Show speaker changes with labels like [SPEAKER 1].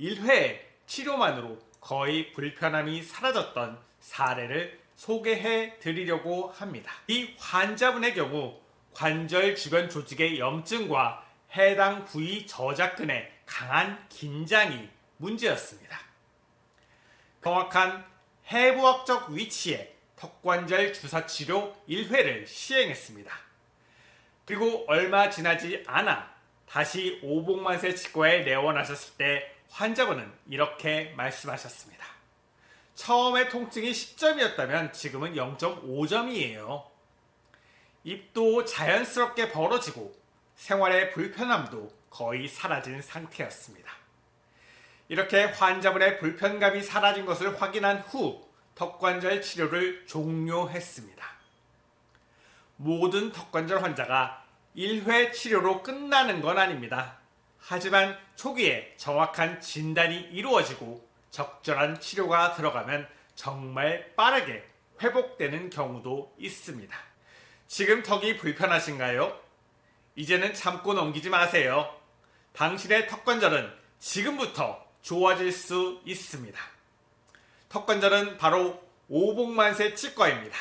[SPEAKER 1] 1회 치료만으로 거의 불편함이 사라졌던 사례를 소개해 드리려고 합니다. 이 환자분의 경우 관절 주변 조직의 염증과 해당 부위 저작근의 강한 긴장이 문제였습니다. 정확한 해부학적 위치에 턱관절 주사 치료 1회를 시행했습니다. 그리고 얼마 지나지 않아 다시 오복만세 치과에 내원하셨을 때 환자분은 이렇게 말씀하셨습니다. 처음에 통증이 10점이었다면 지금은 0.5점이에요. 입도 자연스럽게 벌어지고 생활의 불편함도 거의 사라진 상태였습니다. 이렇게 환자분의 불편감이 사라진 것을 확인한 후 턱관절 치료를 종료했습니다. 모든 턱관절 환자가 1회 치료로 끝나는 건 아닙니다. 하지만 초기에 정확한 진단이 이루어지고 적절한 치료가 들어가면 정말 빠르게 회복되는 경우도 있습니다. 지금 턱이 불편하신가요? 이제는 참고 넘기지 마세요. 당신의 턱 관절은 지금부터 좋아질 수 있습니다. 턱 관절은 바로 오복만세 치과입니다.